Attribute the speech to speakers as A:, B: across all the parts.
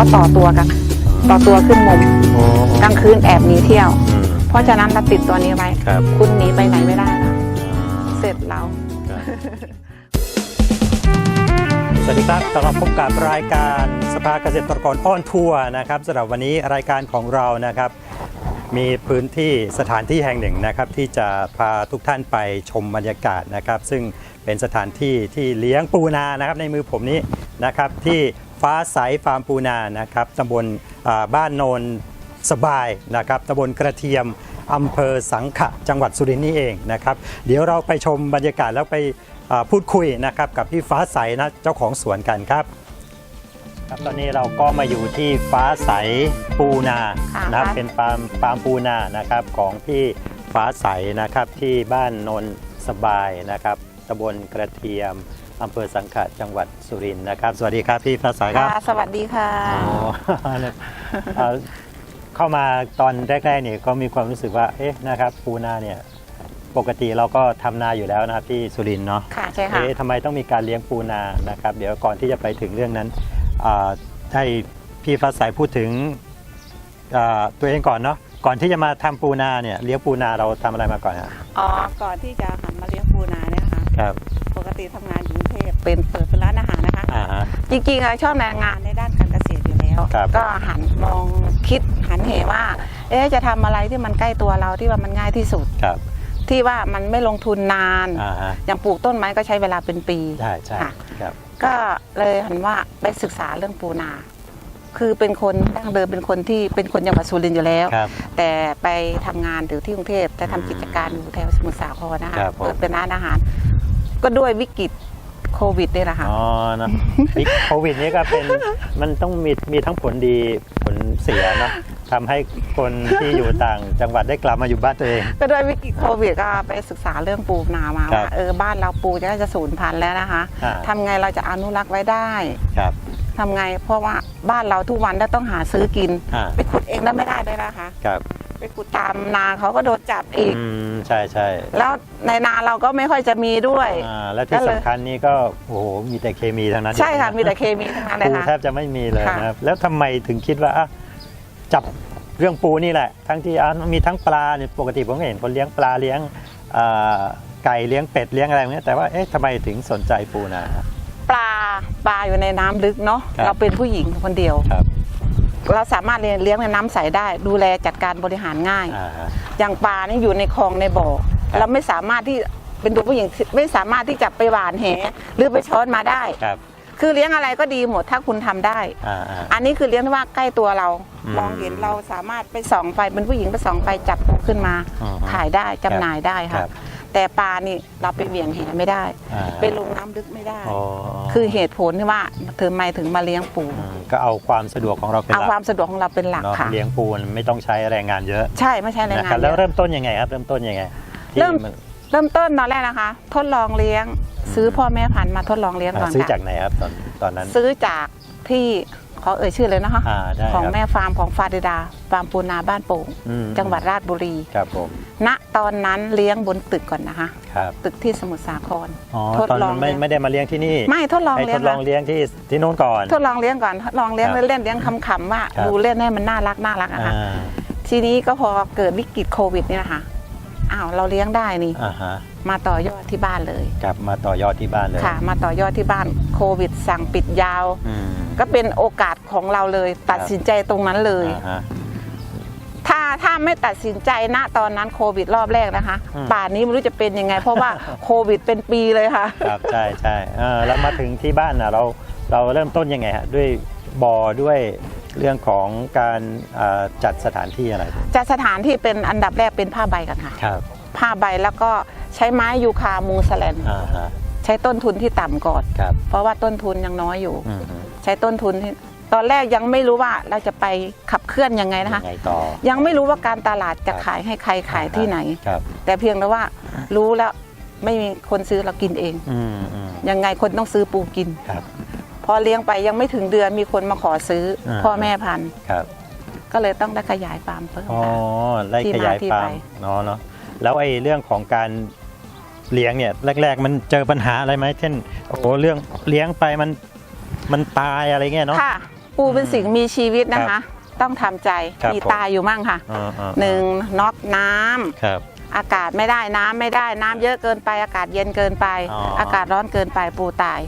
A: เขาต่อตัวกัน ต่อตัวขึ้นมุม
B: โอ้
A: กลางคืนแอบหนีเที่ยว
B: อืม
A: เพราะฉะนั้นเราติดตัวนี้ไว้
B: ครับ
A: คุณหนีไปไหนไม่ได้นะเสร็จเรา
B: ครับสวัสดีครับกลับมาพบกับรายการสภาเกษตรกรออนทัวร์นะครับสำหรับวันนี้รายการของเรานะครับ มีพื้นที่สถานที่แห่งหนึ่งนะครับ ที่จะพาทุกท่านไปชมบรรยากาศนะครับ ซึ่งเป็นสถานที่ที่เลี้ยงปูนานะครับ ในมือผมนี้นะครับที่ ฟ้าใสฟาร์มปูนานะครับตำบลอ่าบ้านโนนสบายนะครับตำบลกระเทียมอำเภอสังขะจังหวัดสุรินทร์นี่เองนะครับ เดี๋ยวเราไปชมบรรยากาศแล้วไปอ่าพูดคุยนะครับกับพี่ฟ้าใสนะเจ้าของสวนกันครับครับตอนนี้เราก็มาอยู่ที่ฟ้าใสปูนา
A: ค่ะ
B: นะครับ
A: ค่ะ
B: เป็นฟาร์มฟาร์มปูนานะครับของพี่ฟ้าใสนะครับที่บ้านนนสบายนะครับตำบลกระเทียม อำเภอสังขะจังหวัดสุรินทร์นะครับ สวัสดีครับพี่ฟ้าใสครับ
A: ค่ะสวัสดีค่ะ
B: อ๋อเนี่ยเอ่อเข้ามาตอนแรกๆเนี่ยก็มีความรู้สึกว่าเอ๊ะนะครับปูนาเนี่ยปกติเราก็ทำนาอยู่แล้วนะครับที่สุรินทร์เนาะ
A: ค่ะใช่ค่ะ
B: เอ๊ะทำไมต้องมีการเลี้ยงปูนานะครับ เดี๋ยวก่อนที่จะไปถึงเรื่องนั้นอ่าให้พี่ฟ้าใสพูดถึงอ่าตัวเองก่อนเนาะก่อนที่จะมาทำปูนาเนี่ยเลี้ยงปูนาเราทำอะไรมาก่อนฮะ
A: อ๋อก่อนที่จะหันมาเลี้ยงปูนาเนี่ยนะคะ
B: ครับ
A: ปก ติทำงานอยู่กรุงเทพเป็นเปิดเป็นร้านอาหารนะคะ
B: อ่าฮะ
A: จริงๆอะชอบแรงงานในด้านการเกษตรอยู่แล้ว
B: ครับ
A: ก็หันมองคิดหันเหว่า เอ๊ะจะทำอะไรที่มันใกล้ตัวเราที่ว่ามันง่ายที่สุด
B: ครับ
A: ที่ว่ามันไม่ลงทุนนาน
B: อ่าฮะ
A: อย่างปลูกต้นไม้ก็ใช้เวลาเป็นปี
B: ใช่ใช่
A: ค่ะ
B: ครับ
A: ก็เลยหันว่าไปศึกษาเรื่องปูนา คือเป็นคนดั้งเดิมเป็นคนที่เป็นคนจังหวัดสุรินทร์อยู่แล้ว
B: ครับ
A: แต่ไปทำงานอยู่ที่กรุงเทพแต่ทำกิจการอยู่แถวสมุทรสาครนะคะ
B: ครับผม
A: เปิดเป็นร้านอาหาร ก็ด้วยวิกฤตโควิดนี่แหละค่ะ
B: อ๋อเนอะวิกโควิดนี้ก็เป็นมันต้องมีมีทั้งผลดีผลเสียเนาะทำให้คนที่อยู่ต่างจังหวัดได้กลับมาอยู่บ้านตัวเอง
A: ก็ด้วยวิกฤตโควิดก็ไปศึกษาเรื่องปูนามา
B: ครับ
A: ว่าเออบ้านเราปูจะจะสูญพันธุ์แล้วนะคะ
B: อ่า
A: ทำไงเราจะอนุรักษ์ไว้ได้
B: ครับ
A: ทำไงเพราะว่าบ้านเราทุกวันได้ต้องหาซื้อกิน
B: อ่า
A: ไปขุดเองแล้วไม่ได้ด้วยนะคะ
B: ครับ
A: ไปขุดตามนาเขาก็โดนจับอีก
B: อืมใช่ใช่
A: แล้วในนาเราก็ไม่ค่อยจะมีด้วย
B: อ่าแล้วที่
A: ก็เลย
B: สำคัญนี่ก็โอ้โหมีแต่เคมีทั้งนั้น
A: ใช่ค่ะ มีแต่เคมีทั้งนั้นเลย
B: ปู
A: ค่ะ
B: แทบจะไม่มีเลย
A: ค่ะ
B: นะครับ แล้วทำไมถึงคิดว่าอะจับเรื่องปูนี่แหละ ทั้งที่อะมีทั้งปลาเนี่ยปกติผมก็เห็นคนเลี้ยงปลาเลี้ยงอ่าไก่เลี้ยงเป็ดเลี้ยงอะไรแบบนี้แต่ว่าเอ๊ะทำไมถึงสนใจปูนาครับ
A: ปลาปลาอยู่ในน้ำลึกเนาะ
B: ครับ
A: เราเป็นผู้หญิงคนเดียว
B: ครับ
A: เราสามารถเลี้ยงเลี้ยงในน้ำใสได้ ดูแลจัดการบริหารง่าย
B: อ่าฮะ
A: อย่างปลานี่อยู่ในคลองในบ่อ
B: ครับ
A: เราไม่สามารถที่เป็นตัวผู้หญิงไม่สามารถที่จะไปหวานแหหรือไปช้อนมาได้
B: ครับ
A: คือเลี้ยงอะไรก็ดีหมดถ้าคุณทำได้
B: อ่าอ่า
A: อันนี้คือเลี้ยงที่ว่าใกล้ตัวเรา
B: อืม
A: มองเห็นเราสามารถไปส่องไฟเป็นผู้หญิงไปส่องไฟจับปูขึ้นมา
B: อืม
A: ขายได้จำหน่ายได้
B: ครั
A: ค่ะ
B: บ
A: แต่ปลานี่เราไปเหวี่ยงแหไม่ได้
B: อ่า
A: ไปลงน้ำลึกไม่ได้
B: อ๋อ
A: คือเหตุผลที่ว่าเธอไม่ถึงมาเลี้ยงปู
B: อืมก็เอาความสะดวกของเราเป็น
A: เอา
B: หลั
A: ความสะดวกของเราเป็นหลัก
B: เนาะ
A: ค่ะ
B: เลี้ยงปูมันไม่ต้องใช้แรงงานเยอะ
A: ใช่ไม่ใช่แรง
B: นะ
A: งา
B: ครับ
A: น
B: แล้ว
A: เยอะ
B: เริ่มต้นยังไงครับ เริ่มต้นยังไงที่
A: เริ่ม
B: น
A: เริ่มต้นตอนแรกนะคะ ทดลองเลี้ยง ซื้อพ่อแม่พันธุ์มาทดลองเลี้ยงก่อน
B: ซื้อจา
A: ค่ะ
B: กไหนครับตอนตอนนั้น
A: ซื้อจากที่ขอเอ่ยชื่อเลยนะคะ
B: อ่าได้
A: ของ
B: ครับ
A: แม่ฟาร์มของฟาดิดาฟาร์มปูนาบ้านโป่ง
B: อืม
A: จังหวัดราชบุรี
B: ครับผม
A: ณตอนนั้นเลี้ยงบนตึกก่อนนะคะ
B: ครับ
A: ตึกที่สมุทรสาคร
B: อ๋อ
A: ทด
B: ตอน
A: ลอ
B: นั้
A: ง
B: นไม่
A: เลี้ยง
B: ไม่ได้มาเลี้ยงที่นี่
A: ไม่ทดลอง
B: ให้
A: เลี้
B: ท
A: ยง
B: ดลอง
A: ค่ะ
B: เลี้ยงที่ที่โน้นก่อน
A: ทดลองเลี้ยงก่อนทดลองเลี้ยง
B: ครับ
A: เล่นๆเลี้ยงขำๆว่า
B: ครับ
A: ดูเล่นให้มันน่ารักน่ารักอะ
B: อ่า
A: ค่ะทีนี้ก็พอเกิดวิกฤตโควิดนี่นะคะอ้าวเราเลี้ยงได้นี่
B: อ่าฮะ
A: มาต่อยอดที่บ้านเลย
B: กลับมาต่อยอดที่บ้านเลย
A: ค่ะ มาต่อยอดที่บ้านโควิด สั่งปิดยาว
B: อืม
A: ก็เป็นโอกาสของเราเลย ตัดสินใจตรงนั้นเลย
B: อ่าฮะ
A: ถ้าถ้าไม่ตัดสินใจณตอนนั้นโควิดรอบแรกนะคะ
B: อืม
A: ป่านนี้ไม่รู้จะเป็นยังไง เพราะว่าโควิดเป็นปีเลยค่ะ
B: ครับใช่ใช่เออแล้วมาถึงที่บ้านนะเราเราเริ่มต้นยังไงฮะด้วยบ่อด้วยเรื่องของการอ่าจัดสถานที่อะไร
A: จะสถานที่เป็นอันดับแรกเป็นผ้าใบกันค่ะ
B: ครับ
A: ผ้าใบแล้วก็ใช้ไม้ยูคามูสแลน
B: อ่าฮะ
A: ใช้ต้นทุนที่ต่ำก่อน
B: ครับ
A: เพราะว่าต้นทุนยังน้อยอยู่
B: อืมฮึ
A: ใช้ต้นทุนที่ ตอนแรกยังไม่รู้ว่าเราจะไปขับเคลื่อนยังไงนะคะ
B: ยังไงต่อ
A: ยังไม่รู้ว่าการตลาดจะ
B: ครับ
A: ขายให้ใครขายที่ไหน
B: ครับ
A: แต่เพียงแต่ว่ารู้แล้วไม่มีคนซื้อเรากินเอง
B: อืมอืม
A: ยังไงคนต้องซื้อปูกิน
B: ครับ
A: พอเลี้ยงไปยังไม่ถึงเดือนมีคนมาขอซื้ออา พ่อแม่พันธุ์
B: ครับ
A: ก็เลยต้องได้ขยายฟาร์มเพิ่ม
B: อ๋อ
A: ค่ะ
B: ไล่
A: ที่
B: ข
A: มายา
B: ย
A: ที่
B: ฟา
A: ไป
B: ร์มเนาะเนาะแล้วไอ้เรื่องของการเลี้ยงเนี่ยแรก ๆ มันเจอปัญหาอะไรไหมเช่นโอ้โหเรื่องเลี้ยงไปมันมันตายอะไรเงี้ยเนาะ
A: ค่ะ ปูเป็นสิ่งมีชีวิตนะ
B: ครั
A: คะ
B: บ
A: ต้องทำใจ
B: ครับ
A: มี
B: ผม
A: ตายอยู่มั่งค่ะ
B: อ่าอ่า
A: หนึ่งน็อกน้ำ
B: ครับ
A: อากาศไม่ได้น้ำไม่ได้น้ำเยอะเกินไป อากาศเย็นเกินไป
B: อ๋ออ
A: อากาศร้อนเกินไปปูตาย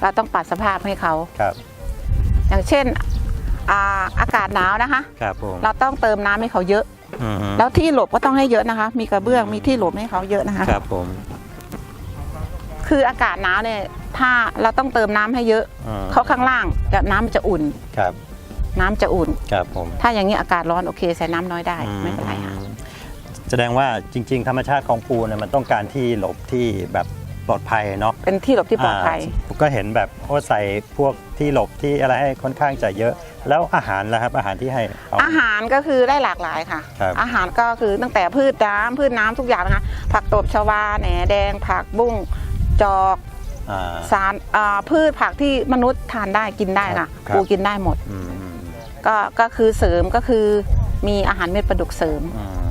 A: เราต้องปรับสภาพให้เขา
B: ครับ
A: อย่างเช่นอ่าอากาศหนาวนะคะ
B: ครับผม
A: เราต้องเติมน้ำให้เขาเยอะ
B: อืม
A: แล้วที่หลบก็ต้องให้เยอะนะคะ มีกระเบื้องมีที่หลบให้เขาเยอะนะคะ
B: ครับผม
A: คืออากาศหนาวเนี่ย ถ้าเราต้องเติมน้ำให้เยอะ
B: อืม
A: เขาข้างล่างแต่น้ำมันจะอุ่น
B: ครับ
A: น้ำจะอุ่น
B: ครับผม
A: ถ้าอย่างนี้อากาศร้อนโอเคใส่น้ำน้อยได้ไม่เป็นไรค่ะ
B: อืมแสดงว่าจริง ๆ ธรรมชาติของปูเนี่ยมันต้องการที่หลบที่แบบปลอดภัยเนาะ
A: เป็นที่หลบที่ปลอดภัยา
B: ผมก็เห็นแบบโอ้ใส่พวกที่หลบที่อะไรให้ค่อนข้างจะเยอะ แล้วอาหารล่ะครับอาหารที่ให้เอา
A: หารก็คือได้หลากหลายค่ะ
B: ครับ
A: อาหารก็คือตั้งแต่พืชน้ำพืชน้ำทุกอย่างนะคะ ผักตบชวาแหนแดง ผักบุ้งจอก
B: อ่า
A: สารอ่าพืชผักที่มนุษย์ทานได้กินได้ค่ะ
B: ครับ
A: ปูกินได้หมด
B: อืมอืม
A: ก็ก็คือเสริมก็คือมีอาหารเม็ดปลาดุกเสริม
B: อืม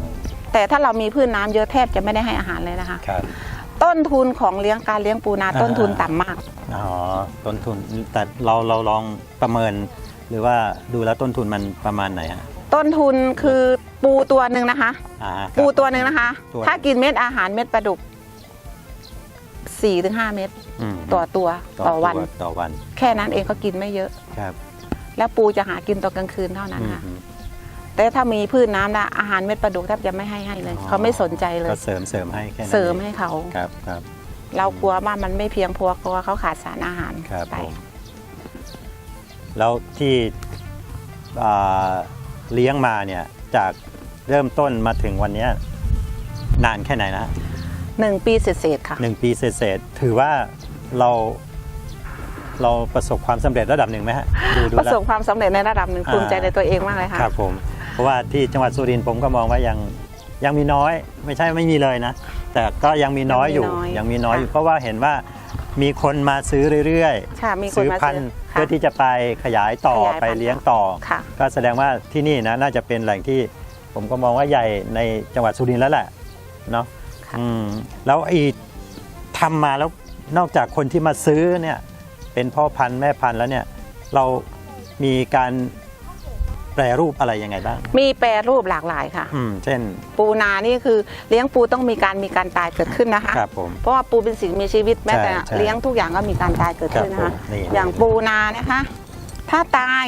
A: แต่ถ้าเรามีพืชน้ำเยอะแทบจะไม่ได้ให้อาหารเลยนะคะ
B: ครับ
A: ต้นทุนของเลี้ยงการเลี้ยงปูนา
B: อ่า
A: ต้นทุนต่ำมาก
B: อ๋อต้นทุนแต่เราเราลองประเมิน หรือว่าดูแล้วต้นทุนมันประมาณไหนฮะ
A: ต้นทุนคือปูตัวหนึ่งนะคะ
B: อ่าครับ
A: ปูตัวหนึ่งนะคะ
B: ตัว
A: ถ้ากินเม็ดอาหารเม็ดปลาดุก 4-5ถึงเม็ด
B: อืม
A: ต่อตัวต่อวัน
B: ตัวต่อวัน
A: แค่นั้นเองเขากินไม่เยอะ
B: ครับ
A: แล้วปูจะหากินตอนกลางคืนเท่านั้น
B: อืม
A: ค่ะ
B: อืม
A: แต่ถ้ามีพืชน้ำนะอาหารเม็ดปลาดุกแทบจะไม่ให้ให้เลย
B: อ๋อ
A: เขาไม่สนใจเลย
B: ก็เสริมเสริมให้แค่นั้น
A: เสริม
B: อง
A: ให้เขา
B: ครับครับ
A: เรากลัวว่ามันไม่เพียงพอกลัวเขาขาดสารอาหาร
B: ครับ
A: ไป
B: ผมแล้วที่อ่าเลี้ยงมาเนี่ยจากเริ่มต้นมาถึงวันเนี้ยนานแค่ไหนนะ
A: หนึ่งปีเศษๆค่ะ
B: หนึ่งปีเศษๆถือว่าเราเราประสบความสำเร็จระดับหนึ่งไหมฮะดูดู
A: ประ
B: แล้ว
A: สบความสำเร็จในระดับหนึ่ง
B: อ่า
A: ภูมิใจในตัวเองมากเลยค่ะ
B: ครับผม เพราะว่าที่จังหวัดสุรินทร์ผมก็มองว่ายังยังมีน้อย ไม่ใช่ไม่มีเลยนะ แต่ก็ยังมีน้อยอยู่
A: ยั
B: ยัง
A: งมี
B: มี
A: น้
B: น้
A: อ
B: อยยอยู่ เพราะว่าเห็นว่ามีคนมาซื้อเรื่อย
A: ค่ะมี
B: ๆ
A: คน
B: ซื้อ
A: มา
B: พัน
A: ซื้อ
B: ธุ์
A: ค่ะ
B: เพื่อที่จะไปขยายต่อ
A: ขยายพันธุ์
B: ไปเลี้ยงต่อ
A: ค่ะ
B: ก็แสดงว่าที่นี่นะน่าจะเป็นแหล่งที่ผมก็มองว่าใหญ่ในจังหวัดสุรินทร์แล้วแหละเนาะ
A: ค่ะ
B: อืมแล้วไอ้ทำมาแล้วนอกจากคนที่มาซื้อเนี่ย เป็นพ่อพันธุ์แม่พันธุ์แล้วเนี่ย เรามีการแปรรูปอะไรยังไงบ้าง
A: มีแปรรูปหลากหลายค่ะ
B: อืม เช่น
A: ปูนานี่คือเลี้ยงปูต้องมีการมีการตายเกิดขึ้นนะคะ
B: ครับผม
A: เพราะว่าปูเป็นสิ่งมีชีวิตแม้แต่
B: ใช่
A: เลี้ยงทุกอย่างก็มีการตายเกิดขึ้นนะ
B: ครั
A: คะ
B: บผมนี่
A: อย่างปูนานะคะ ถ้าตาย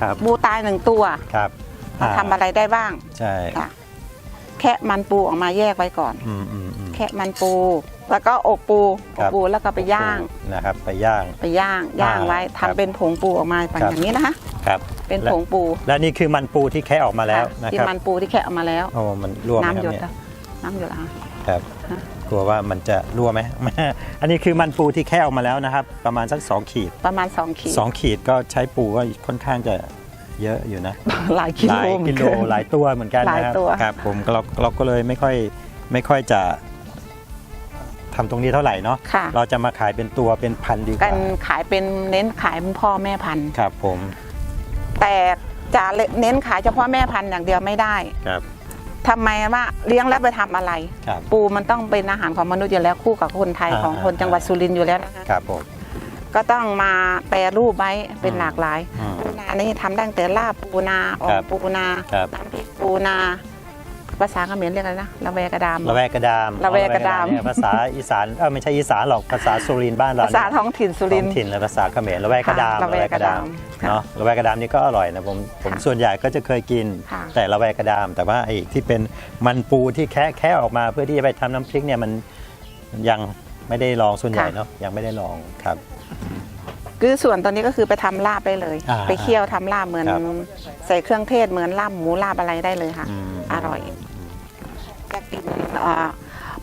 B: ครับ
A: ปูตายหนึ่งตัว
B: ครับ
A: เราทำอะไรได้บ้าง
B: ใช่
A: ค่ะ แค่มันปูออกมาแยกไว้ก่อน
B: อืมอืมอืม
A: แค่มันปู แล้วก็อกปู
B: ค
A: อ
B: รั
A: ก
B: บ
A: ปูแล้วก็ไปย่าง
B: นะครับ ไปย่าง
A: ไปย่างย่างไว้
B: ครั
A: ทำ
B: บ
A: เป็นผงปูออกมาเป็น
B: ครับ
A: อย่างนี้นะคะ
B: ครับ
A: เป็น
B: และ
A: ผงปู
B: และนี่คือมันปูที่แค่ออกมาแล้ว
A: ค่ะ
B: นะ
A: ที่
B: ครับ
A: มันปูที่แค่ออกมาแล้ว
B: โอ้มันรั่วไหม
A: น้ำ
B: ค
A: หย
B: รับ
A: ด
B: เนี่ย
A: แล้วน้ำหยดแล้วค่ะ
B: ครับ
A: ฮะ
B: กลัวว่ามันจะรั่วไหม อันนี้คือมันปูที่แค่ออกมาแล้วนะครับ ประมาณสัก 2 ขีด
A: ประมาณ2ขีด
B: 2 ขีดก็ใช้ปูก็ค่อนข้างจะ เยอะอยู่นะ
A: หลายกิ
B: ห
A: โล
B: ลาย
A: เหมื
B: กิ
A: อน
B: โล
A: กัน
B: หลายตัวเหมือนกัน
A: หลาย
B: นะครับ
A: ตัว
B: ครับผมเราเราก็เลยไม่ค่อยไม่ค่อยจะทำตรงนี้เท่าไหร่เนาะ
A: ค่ะ
B: เราจะมาขายเป็นตัวเป็นพันดีก
A: กั
B: ว่าน
A: ขายเป็นเน้นขายเป็นพ่อแม่พันธุ์
B: ครับผม
A: แต่จะเน้นขายเฉพาะแม่พันธุ์อย่างเดียวไม่ได้
B: ครับ
A: ทำไมว่าเลี้ยงแล้วไปทำอะไร
B: ครับ
A: ปูมันต้องเป็นอาหารของมนุษย์อยู่แล้วคู่กับคนไทย
B: อ่า
A: ของคน
B: อ่า
A: จังหวัดสุรินทร์อยู่แล้วนะคะ
B: ครับผม
A: ก็ต้องมาแปรรูปไว้เป็น
B: อืม
A: หลากหลาย
B: อืม
A: ปูนานี่ทำได้ตั้งแต่ลาบปูนาออ
B: ครั
A: ก
B: บ
A: ปูนา
B: ครับ
A: น้ำพริกปูนา ภาษาเขมรเรียกอะไรนะละแวกระดาม
B: ละแวกกระดาม
A: ละแวกกระดาม
B: เนี่ยภาษาอีสานเออไม่ใช่อีสานหรอกภาษาสุรินทร์บ้านเรา
A: ภาษา
B: เนี่ย
A: ท้องถิ่นสุรินท
B: ท้
A: ร์
B: องถิ่นและภาษาเขมรละแวกกระดาม
A: ค่ะละแวกกระดามค่ะ
B: เนาะละแวกกระดามนี่ก็อร่อยนะผมผม
A: ค่ะ
B: ส่วนใหญ่ก็จะเคยกิน
A: ค่ะ
B: แต่ละแวกกระดาม แต่ว่าไอ้ที่เป็นมันปูที่แค่แค่ออกมาเพื่อที่จะไปทำน้ำพริกเนี่ยมันยัง ไม่ได้ลองส่วนใหญ่เนาะยังไม่ได้ลองครับ
A: คือส่วนตอนนี้ก็คือไปทำลาบได้เลย
B: อ่า
A: ไปเคี่ยวทำลาบเหมือน
B: ครับ
A: ใส่เครื่องเทศเหมือนลาบหมูลาบอะไรได้เลยค่ะ
B: ม
A: อร่อยจะกลิ่นอ่า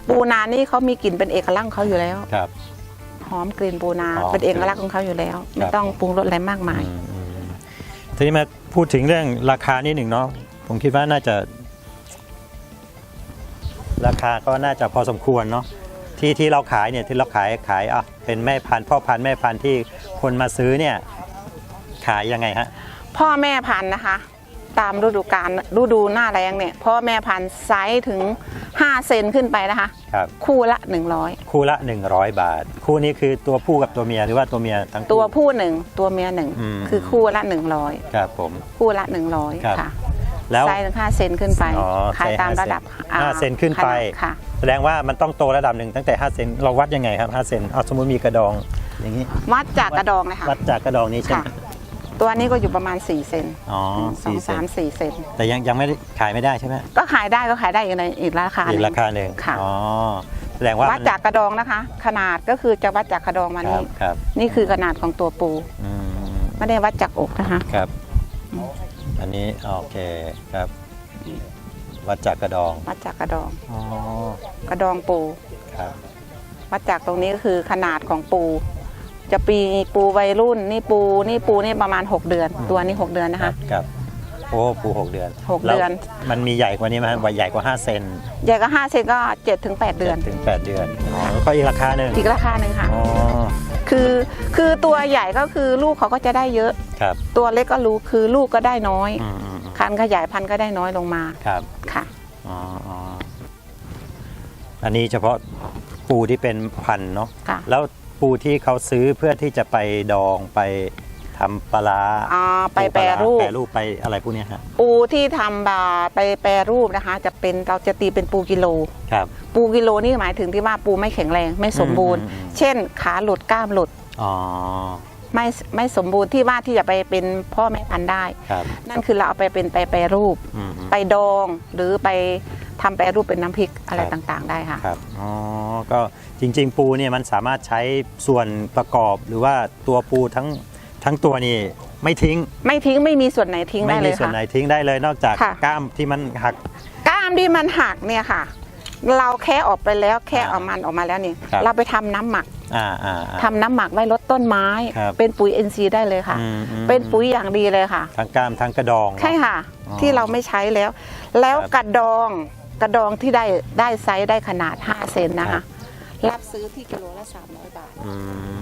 A: ปูนานี่เขามีกลิ่นเป็นเอกลักษณ์ของเขาอยู่แล้ว
B: ครับ
A: หอมกลิ่นปูนา
B: หอม
A: เป็นเอกลักษณ์ของเขาอยู่แล้ว ไม่ต้องปรุงรสอะไรมากมาย
B: อืมอืมทีนี้มาพูดถึงเรื่องราคานิดหนึ่งเนาะผมคิดว่าน่าจะ ราคาก็น่าจะพอสมควรเนาะ ที่ที่เราขายเนี่ยที่เราขายขายอะเป็นแม่พันธุ์พ่อพันธุ์แม่พันธุ์ที่คนมาซื้อเนี่ยขายยังไงฮะ
A: พ่อแม่พันธุ์นะคะ ตามฤดูกาลฤดูหน้าแรงเนี่ยพ่อแม่พันธุ์ไซส์ถึง 5 เซนขึ้นไปนะคะ
B: ครับ
A: คู่ละ 100
B: คู่ละ 100 บาท คู่นี้คือตัวผู้กับตัวเมียหรือว่าตัวเมียทั้งคู่
A: ตัวผู้หนึ่งตัวเมียหนึ่ง
B: อืม
A: คือคู่ละ
B: ครับผม
A: 100คู่ละ
B: ครับ
A: 100ค่ะ
B: แล้ว
A: ไซส์ถึง5เซนขึ้นไป
B: อ๋อ
A: ขาย
B: ไซส์
A: ตาม
B: 5
A: ระดับอ่า
B: ห้าเซนขึ้นไป
A: ขนาดค่ะ
B: แสดงว่ามันต้องโตระดับหนึ่งตั้งแต่5เซนเราวัดยังไงครับ5เซนเอาสมมติมีกระดองอย่างนี้
A: วัดจากกระดองเลยค่ะ
B: วัดจากกระดองนี้ใช่ไหม
A: ค่ะ ตัวนี้ก็อยู่ประมาณ4เซน
B: อ๋อ
A: สอง
B: สี่เซ
A: สานมสี่เซน
B: แต่ยังยังไม่ได้ขายไม่ได้ใช่ไหม
A: ก็ขายได้ก็ขายได้อีกในอีกราคาห
B: อี
A: นึ่
B: ก
A: ง
B: ราคาหนึ่ง
A: ค่ะ
B: อ๋อแสดงว่า
A: วัดจากกระดองนะคะ ขนาดก็คือจะวัดจากกระดองมา
B: ครั
A: นี่
B: บครับ
A: นี่คือขนาดของตัวปู
B: อืม
A: ไม่ได้วัดจากอกนะคะ
B: ครับ อันนี้โอเคครับวัดจากกระดอง
A: วัดจากกระดอง
B: อ๋อก
A: ระดองปู
B: ครับ
A: วัดจากตรงนี้ก็คือขนาดของปู จะปีปูวัยรุ่น นี่ปูนี่ปูนี่ประมาณ 6 เดือน ตัวนี้ 6 เดือนนะ
B: ครั
A: คะ
B: บครับโอ้ปูหกเดือน
A: หก
B: แล้ว
A: เดือน
B: มันมีใหญ่กว่านี้ไหมว่าใหญ่กว่า5เซน
A: ใหญ่ก็5เซนก็7ถึง8เดือน
B: จ็ถึง8เดือนอ๋อแล้วก็อีกราคาหนึ่ง
A: อีกราคาหนึ่งค่ะ
B: อ๋อ
A: คือคือตัวใหญ่ก็คือลูกเขาก็จะได้เยอะ
B: ครับ
A: ตัวเล็กก็รู้คือลูกก็ได้น้อย
B: อืมอืมอืม
A: คันขยายพันธุ์ก็ได้น้อยลงมา
B: ครับ
A: ค่ะ
B: อ๋ออ๋ออันนี้เฉพาะปูที่เป็นพันธุ์เนาะ
A: ค่ะ
B: แล้วปูที่เขาซื้อเพื่อที่จะไปดองไป ทำปลาร้า
A: อ่าไป
B: ปู
A: แปรรูป
B: แปรรูปไปอะไรพวกเนี้ยฮะ
A: ปูที่ทำบาไปแปรรูปนะคะ จะเป็นเราจะตีเป็นปูกิโล
B: ครับ
A: ปูกิโลนี่หมายถึงที่ว่าปูไม่แข็งแรงไม่สมบูรณ์
B: อืมอืมอืม
A: เช่นขาหลุดกล้ามหลุด
B: อ๋อ
A: ไม่ไม่สมบูรณ์ที่ว่าที่จะไปเป็นพ่อแม่พันธุ์ได้
B: ครับ
A: นั่นคือเราเอาไปเป็นไปแปรรูป
B: อืมอืม
A: ไปดองหรือไปทำแปรรูปเป็นน้ำพริกอะไร
B: ครับ
A: ต่างๆ ได้ค่ะ
B: ครับอ๋อก็จริงๆ ปูเนี่ยมันสามารถใช้ส่วนประกอบหรือว่าตัวปูทั้ง ทั้งตัวนี่ไม่ทิ้ง
A: ไม่ทิ้งไม่มีส่วนไหนทิ้ง
B: ไม่
A: ได้เล
B: มี
A: ย
B: ส่วน
A: ค่ะ
B: ไหนทิ้งได้เลยนอกจาก
A: ค่ะ
B: กล้ามที่มันหัก
A: กล้ามที่มันหักเนี่ยค่ะ เราแค่ออกไปแล้วแค่
B: อ่า
A: เอามันออกมาแล้วนี่
B: ครับ
A: เราไปทำน้ำหมัก
B: อ่าอ่าอ่า
A: ทำน้ำหมักไว้ลดต้นไม้
B: ครับ
A: เป็นปุ๋ย NC ได้เลยค่ะ
B: อืมอืม
A: เป็นปุ๋ยอย่างดีเลยค่ะ
B: ทั้งกล้ามทั้งกระดองเนอะ
A: ใช่ค่ะ
B: อ๋อ
A: ที่เราไม่ใช้แล้ว แล้ว
B: ครับ
A: กระดองกระดองที่ได้ได้ไซส์ได้ขนาด 5 เซนนะ
B: ครั
A: คะ
B: บ
A: รับซื้อที่กิโลละ300 บาท
B: อื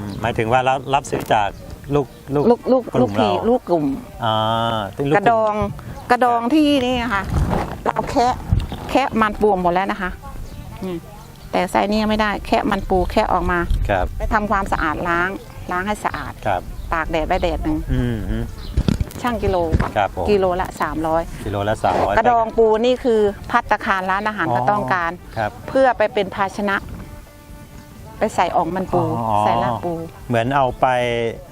B: มหมายถึงว่าเรารับซื้อจาก ลูกลูก
A: ลูกลูก
B: กลุ่
A: ลูก
B: ม
A: ผี
B: เรา
A: ลูกกลุ่ม
B: อ่าเป็นลูก
A: กระดองกระดองที่นี่นะคะเราแค่แค่มันปูหมดแล้วนะคะอืมแต่ไซส์นี้ยังไม่ได้แค่มันปูแค่ออกมา
B: ครับ
A: ไปทำความสะอาดล้างล้างให้สะอาด
B: ครับ
A: ตากแดดไว้แดดหนึ่ง
B: อืมอืม
A: ช่างกิโล
B: ครับผม
A: กิโลละ 300
B: กิโลละสามร้อย
A: กระดองปูนี่คือพัตตาคารร้านอาหารก็ต้องการ
B: ครับ
A: เพื่อไปเป็นภาชนะ ไปใส่อ่องมันปู
B: อ๋อ
A: ใส่ลาบปู
B: เหมือนเอาไป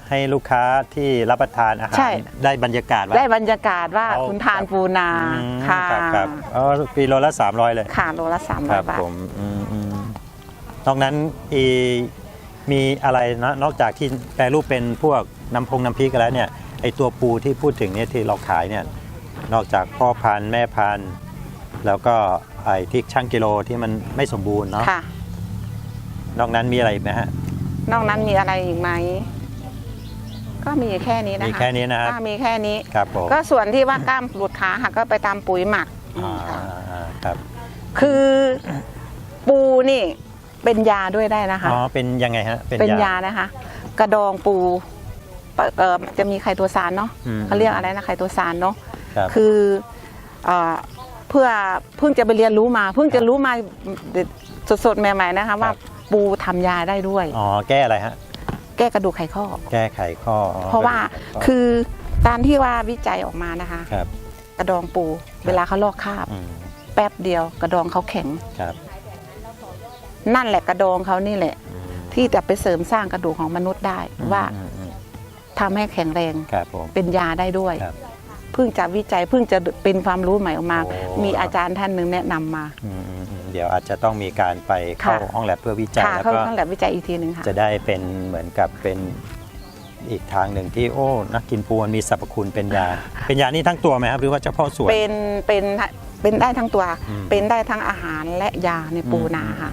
B: ให้ลูกค้าที่รับประทานอาหาร
A: ใช่
B: ได้บรรยากาศว่า
A: ได้บรรยากาศว่า
B: เอา
A: คุณทานปูนา
B: อืม
A: ค่ะ
B: ครับครับอ๋อกิโลละ 300 เลย
A: ค่ะโลละสาม
B: ค
A: ร้อ
B: รั
A: ย
B: บ
A: บาท
B: ผมอืมอืมนอกนั้นอีมีอะไรนะนอกจากที่แปรรูปเป็นพวกน้ำพงน้ำพริกแล้วเนี่ยไอตัวปูที่พูดถึงเนี่ยที่เราขายเนี่ยนอกจากพ่อพันธุ์แม่พันธุ์แล้วก็ไอที่ช่างกิโลที่มันไม่สมบูรณ์เนาะ
A: ค่ะ
B: นอกนั้นมีอะไรอีกไหมฮะ
A: นอกนั้นมีอะไรอีกไหม ก็มีแค่นี้นะคะ
B: มีแค่นี้นะครับ
A: ก็มีแค่นี้
B: ครับผม
A: ก็ส่วนที่ว่ากล้ามหลุดขาหักก็ไปตามปุ๋ยหมัก
B: อ่า
A: ค่ะ
B: อ่าครับ
A: คือปูนี่เป็นยาด้วยได้นะคะ
B: อ๋อ เป็นยังไงฮะ
A: เป็นยานะคะ กระดองปูเอ่อเอ่อจะมีไข่ตัวสารเนาะ
B: อืม
A: เขาเรียกอะไรนะไข่ตัวสารเนาะ
B: ครับ
A: คือเอ่อเพื่อเพิ่งจะไปเรียนรู้มา เพิ่งจะรู้มาสดๆใหม่ ๆนะคะ ว่า ปูทำยาได้ด้วย
B: อ๋อแก้อะไรฮะ
A: แก้กระดูกไขข้อ
B: แก้ไขข้ออ๋อ
A: เพราะว่า
B: แก้ไขข้อ
A: คือตามที่ว่าวิจัยออกมานะคะ
B: ครับ
A: กระดองปูเวลาเขาลอกคราบ
B: อืม
A: แป๊บเดียวกระดองเขาแข็ง
B: ครับ
A: นั่นแหละกระดองเขานี่แหละ
B: อืม
A: ที่จะไปเสริมสร้างกระดูกของมนุษย์ได้ว่า
B: อืมอืม
A: ทำให้แข็งแรง
B: ครับผม
A: เป็นยาได้ด้วย
B: ครับ
A: เพิ่งจะวิจัยเพิ่งจะเป็นความรู้ใหม่ออกมา
B: โอ้
A: มีอาจารย์ท่านหนึ่งแนะนำมา
B: อืมอืมอืม เดี๋ยวอาจจะต้องมีการไปเข้า
A: ค่ะ
B: ห้องแลบเพื่อวิจัย
A: ค่ะ
B: แล้ว
A: เขา
B: ก็
A: ต้องแลบวิจัยอีกทีหนึ่งค่ะ
B: จะได้เป็นเหมือนกับเป็นอีกทางหนึ่งที่โอ้นักกินปูมันมีสรรพคุณเป็นยา เป็นยานี่ทั้งตัวไหมครับ หรือว่าเฉพาะส่วน
A: เป็นเป็นเป็นได้ทั้งตัว
B: อืม
A: เป็นได้ทั้งอาหารและยาในปูนาค่ะ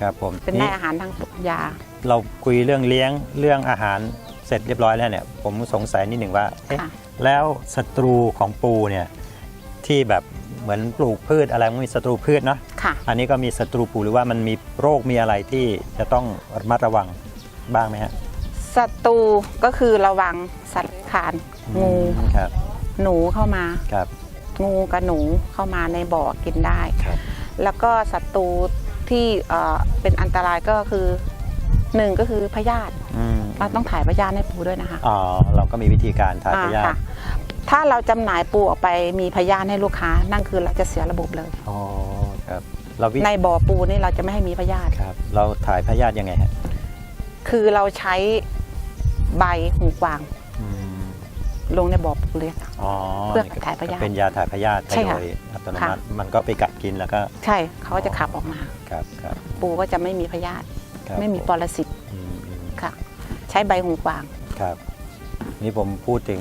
B: ครับผม
A: เป็นได้อาหารทั้งยา
B: เราคุยเรื่องเลี้ยงเรื่องอาหารเสร็จเรียบร้อยแล้วเนี่ย ผมสงสัยนิดหนึ่งว่าเอ๊ะ
A: ค่ะ
B: แล้วศัตรูของปูเนี่ยที่แบบ เหมือนปลูกพืชอะไรมันมีศัตรูพืชเนาะ
A: ค่ะ
B: อันนี้ก็มีศัตรูปูหรือว่ามันมีโรคมีอะไรที่จะต้องระมัดระวังบ้างไหมฮะ
A: ศัตรูก็คือระวังสัตว์เลื้อยคลานงู
B: อืมครับ
A: หนูเข้ามา
B: ครับ
A: งูกับหนูเข้ามาในบ่อกินได้
B: ครับ
A: แล้วก็ศัตรูที่เอ่อเป็นอันตรายก็คือหนึ่งก็คือพยาธิ
B: อืม
A: เราต้องถ่ายพยาธิให้ปูด้วยนะคะ
B: อ๋อเราก็มีวิธีการถ่ายพยา
A: อ่า
B: ธิ
A: ค่ะ ถ้าเราจำหน่ายปูออกไปมีพยาธิให้ลูกค้า นั่นคือเราจะเสียระบบเลย
B: อ๋อครับเราวิ
A: ในบ่อปูนี่เราจะไม่ให้มีพยาธิ
B: ครับ เราถ่ายพยาธิยังไงฮะ
A: คือเราใช้ใบหูกวาง
B: อืม
A: ลงในบ่อปูเลยค่ะ
B: อ๋อ
A: เพื่อถ่ายพยาธิ
B: เป็นยาถ่ายพยาธิ
A: ใช่
B: โด
A: ค่ะ
B: ยอัตโน
A: ค่ะ
B: มัติมันก็ไปกัดกินแล้วก็
A: ใช่เขาก็จะขับออกมา
B: ครับครับ
A: ปูก็จะไม่มีพยาธิ
B: ครับ
A: ไม่มี
B: ผ
A: ปรสิต
B: อืมอืม
A: ค่ะ ใช้ใบหูกวาง
B: ครับ นี่ผมพูดถึง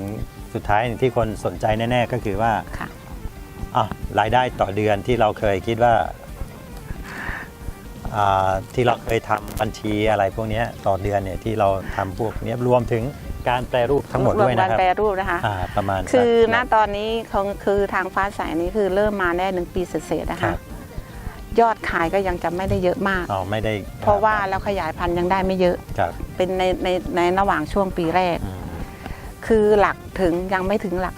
B: สุดท้ายที่คนสนใจแน่ ๆ ก็คือว่า
A: ค่ะ
B: อะรายได้ต่อเดือนที่เราเคยคิดว่าอ่าที่เราเคยทำบัญชีอะไรพวกเนี้ยต่อเดือนเนี่ยที่เราทำพวกเนี้ยรวมถึงการแปรรูปทั้งหมดด้วย
A: ร
B: นะ
A: การ
B: ครับ
A: แปรรูปนะคะ
B: อ่าประมาณ
A: คือ
B: สั
A: ณ
B: ก
A: ตอนนี้ของคือทางฟ้าใสนี้คือเริ่มมาได้หนึ่งปีเศษๆนะ
B: ครั
A: คะ
B: บ
A: ยอดขายก็ยังจะไม่ได้เยอะมาก
B: อ๋อไม่ได้
A: เพราะว่าเราขยายพันธุ์ยังได้ไม่เยอะ
B: ครับ
A: เป็นในในในระหว่างช่วงปีแรก
B: อืม
A: คือหลักถึงยังไม่ถึงหลัก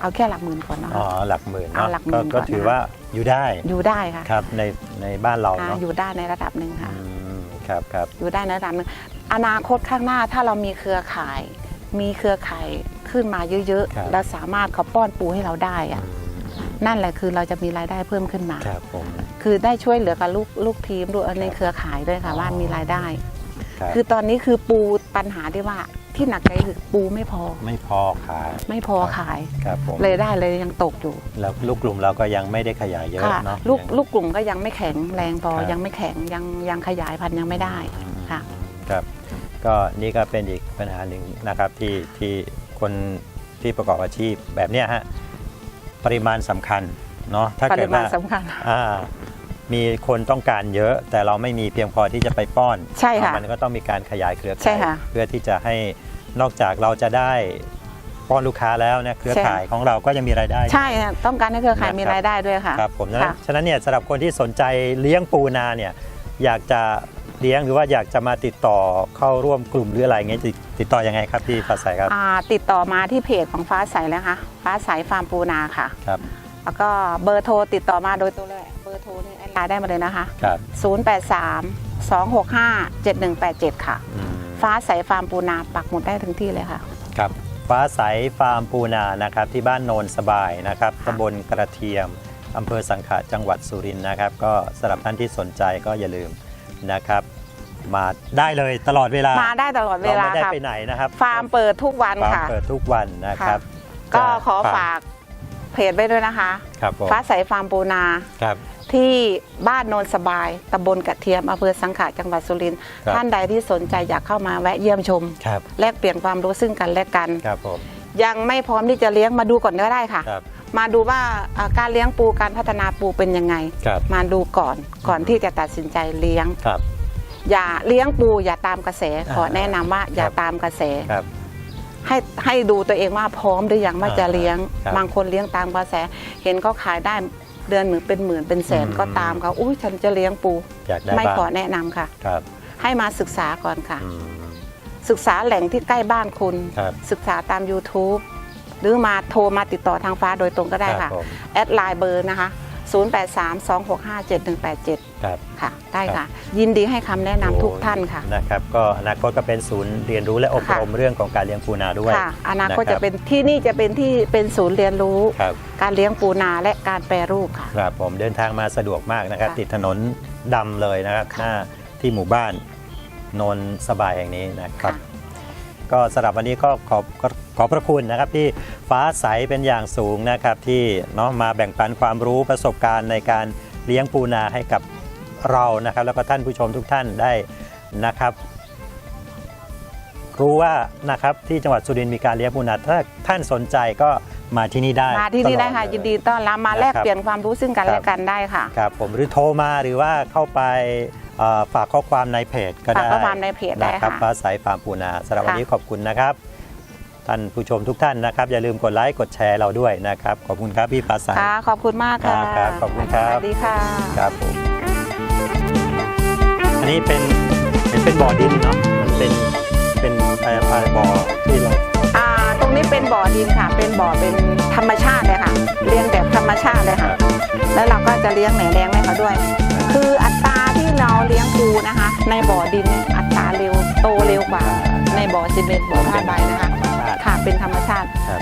A: เอาแค่หลักหมื่นก่อนเนาะ
B: อ๋อหลักหมื่น
A: เอา
B: เนาะ
A: หลักหมื่
B: ก็
A: น
B: ก็
A: ก่อน
B: ถือ
A: นะคะ
B: ว่าอยู่ได้
A: อยู่ได้ค่ะ
B: ครับในในบ้านเรา
A: อ่า
B: เนาะ
A: อยู่ได้ในระดับหนึ่งค่ะ
B: อืมครับครับ
A: อยู่ได้ในระดับหนึ่งอนาคตข้างหน้าถ้าเรามีเครือข่าย มีเครือข่ายขึ้นมาเยอะ
B: ครับ
A: ๆเราสามารถเขาป้อนปูให้เราได้อะ
B: อืม
A: นั่นแหละคือเราจะมีรายได้เพิ่มขึ้นมา
B: ครับผม
A: คือได้ช่วยเหลือกับลูกลูกทีมด้วยในเครือข่ายด้วยค่ะ
B: อ๋อ
A: ว่ามีรายได้
B: ครับ
A: คือตอนนี้คือปูปัญหาที่ว่า ที่หนักใจคือปูไม่พอ
B: ไม่พอขาย
A: ไม่พอขาย
B: ครับผม
A: เลยได้เลยยังตกอยู่
B: แล้วลูกกลุ่มเราก็ยังไม่ได้ขยายเยอะ
A: ค่ะ
B: เนาะ
A: ลูก
B: ยัง
A: ลูกกลุ่มก็ยังไม่แข็งแรงพอ
B: ครับ
A: ยังไม่แข็งยังยังขยายพันธุ์ยังไม่ได้ค่ะ
B: ครับ ก็นี่ก็เป็นอีกปัญหาหนึ่งนะครับที่ที่คนที่ประกอบอาชีพแบบเนี้ยฮะปริมาณสำคัญเนาะถ้า
A: ป
B: เกิ
A: ริ
B: ด
A: มา
B: ว่า
A: ณสำคัญ
B: อ่า มีคนต้องการเยอะ แต่เราไม่มีเพียงพอที่จะไปป้อน
A: ใช่ค่ะ
B: มันก็ต้องมีการขยายเครือ
A: ใช่
B: ข่าย
A: ค่ะ
B: เพื่อที่จะให้นอกจากเราจะได้ป้อนลูกค้าแล้วเนี่ยเครือ
A: ใช่
B: ข่ายของเราก็ยังมีรายได้
A: ใช่ค่ะต้องการให้เครือข่ายมี
B: นะครับ
A: รายได้ด้วยค่ะ
B: ครับผมฉะนั้น
A: ค่ะ
B: ฉะนั้นเนี่ยสำหรับคนที่สนใจเลี้ยงปูนาเนี่ยอยากจะเลี้ยงหรือว่าอยากจะมาติดต่อเข้าร่วมกลุ่มหรืออะไรเงี้ยติดติดต่อยังไงครับพี่ฟ้าใสครับ
A: อ่าติดต่อมาที่เพจของฟ้าใสเลยค่ะฟ้าใสฟาร์มปูนาค่ะ
B: ครับ
A: แล้วก็เบอร์โทรติดต่อมาโดยตัวเลยเบ อร์โทรนี่แอดไลน์ได้มาเลยนะคะ
B: ครับ
A: 083 265 7187 ค่ะ
B: อืม
A: ฟ้าใสฟาร์มปูนาปักหมุดได้ถึงที่เลยค่ะ
B: ครับฟ้าใสฟาร์มปูนานะครับที่บ้านโนนสบายนะครับ
A: ค่ะ
B: ตำบลกระเทียมอำเภอสังขะจังหวัดสุรินทร์นะครับ ก็สำหรับท่านที่สนใจก็อย่าลืมนะครับ มาได้เลยตลอดเวลา
A: มาได้ตลอดเวลา
B: ไม่ได้
A: ค่ะ
B: ไปไหนนะครับ
A: ฟาร์มเปิดทุกวัน
B: ฟาร์ม
A: ค่ะ
B: เปิดทุกวันนะครับ
A: ก็
B: จะ
A: ขอฝาก เพจไว้ด้วยนะคะ
B: ครับผม
A: ฟ้าใสฟาร์มปูนา
B: ครับ
A: ที่บ้านโนนสบายตำบลกระเทียมอำเภอสังขะจังหวัดสุรินทร์
B: ครับ
A: ท่านใดที่สนใจอยากเข้ามาแวะเยี่ยมชม
B: ครับ
A: แลกเปลี่ยนความรู้ซึ่งกันและกัน
B: ครับผม
A: ยังไม่พร้อมที่จะเลี้ยงมาดูก่อนก็ได้ค่ะ
B: ครับ
A: มาดูว่าอ่าการเลี้ยงปูการพัฒนาปูเป็นยังไง
B: ครับ
A: มาดูก่อนก่อนที่จะตัดสินใจเลี้ยง
B: ครับ
A: อย่าเลี้ยงปูอย่าตามกระแส
B: อ่า
A: ขอแนะนำว่าอย่า
B: ครับ
A: ตามกระแส
B: ครับ
A: ให้ให้ดูตัวเองว่าพร้อมหรือยังว่า
B: อ่า
A: จะเลี้ยง
B: ครับ
A: บางคนเลี้ยงตามกระแส เห็นเขาขายได้เดือนหนึ่งเป็นหมื่นเป็นแสน
B: อืม
A: ก็ตามเขาอุ้ยฉันจะเลี้ยงปู
B: อยากได้
A: ไม่
B: บ้าง
A: ขอแนะนำค่ะ
B: ครับ
A: ให้มาศึกษาก่อนค่ะ
B: อืม
A: ศึกษาแหล่งที่ใกล้บ้านคุณ
B: ครับ
A: ศึกษาตาม YouTube หรือมาโทรมาติดต่อทางฟ้าโดยตรงก็ได้
B: ครั
A: ค่ะ
B: บผม
A: แอดไลน์เบอร์นะคะ 0832657187
B: ครับ
A: ค่ะ ได้ค่ะ ยินดีให้คำแนะนำทุกท่านค่ะ
B: นะครับก็อนาคตก็เป็นศูนย์เรียนรู้และอบรมเรื่องของการเลี้ยงปูนาด้วย
A: ค่ะ อนาคต
B: นะครับ
A: จะเป็นที่นี่จะเป็นที่เป็นศูนย์เรียนรู้
B: ครับ
A: การเลี้ยงปูนาและการแปรรูปค่ะ
B: ครับผมเดินทางมาสะดวกมากนะครับ
A: ค่ะ
B: ติดถนนดำเลยนะครับ
A: ค่ะ
B: หน้าที่หมู่บ้านโนนสบายแห่งนี้นะครับ
A: ค่ะ
B: ก็สำหรับวันนี้ก็ขอบขอขอบพระคุณนะครับที่ฟ้าใสเป็นอย่างสูงนะครับที่เนาะมาแบ่งปันความรู้ประสบการณ์ในการเลี้ยงปูนาให้กับเรานะครับ แล้วก็ท่านผู้ชมทุกท่านได้นะครับ รู้ว่านะครับที่จังหวัดสุรินทร์มีการเลี้ยงปูนาถ้าท่านสนใจก็มาที่นี่ได้
A: มาที่นี่ได้ค่ะ
B: ตลอ
A: ยินดีต้อนรับมา
B: นะครับ
A: แลกเปลี่ยนความรู้ซึ่งกัน
B: ครับ
A: และกันได้ค่ะ
B: ครับผมหรือโทรมาหรือว่าเข้าไปเอ่อ ฝากข้อความในเพจก็
A: ฝาก
B: ได้
A: ข้อความในเพจได้
B: นะครับ
A: ค่ะ
B: ฟ้าใสฟาร์มปูนาสำหรับวัน
A: ค่ะ
B: นี้ขอบคุณนะครับ ท่านผู้ชมทุกท่านนะครับ อย่าลืมกดไลค์กดแชร์เราด้วยนะครับ ขอบคุณครับพี่ฟ้าใส
A: ค่ะขอบคุณมากค่ะ
B: ครับขอบคุณครับ
A: สวัสดีค่ะ
B: ครับผมอันนี้เป็นเป็นเป็นบ่อดินเนาะมันเป็นเป็นเอ่อเอ่อบ่อที่เรา
A: อ่าตรงนี้เป็นบ่อดินค่ะ เป็นบ่อเป็นธรรมชาติเลยค่ะ เลี้ยงแบบธรรมชาติเลยค่ะ แล้วเราก็จะเลี้ยงแหนแดงให้เขาด้วย คืออัตรา ที่เราเลี้ยงปูนะคะ ในบ่อดินเนี่ยอัตราเร็วโตเร็วกว่า ในบ่อซีเมนต์บ่อผ้าใบนะคะ
B: ธรรมชาติ
A: ค่ะเป็นธรรมชาติ
B: ครับ